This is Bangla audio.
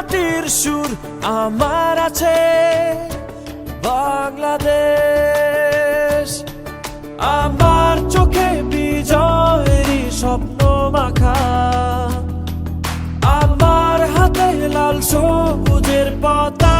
মাটির সুর আমার আছে। বাংলাদেশ, আমার চোখে বিজয়ের স্বপ্ন মাখা। আমার হাতে লাল সবুজের পাতা।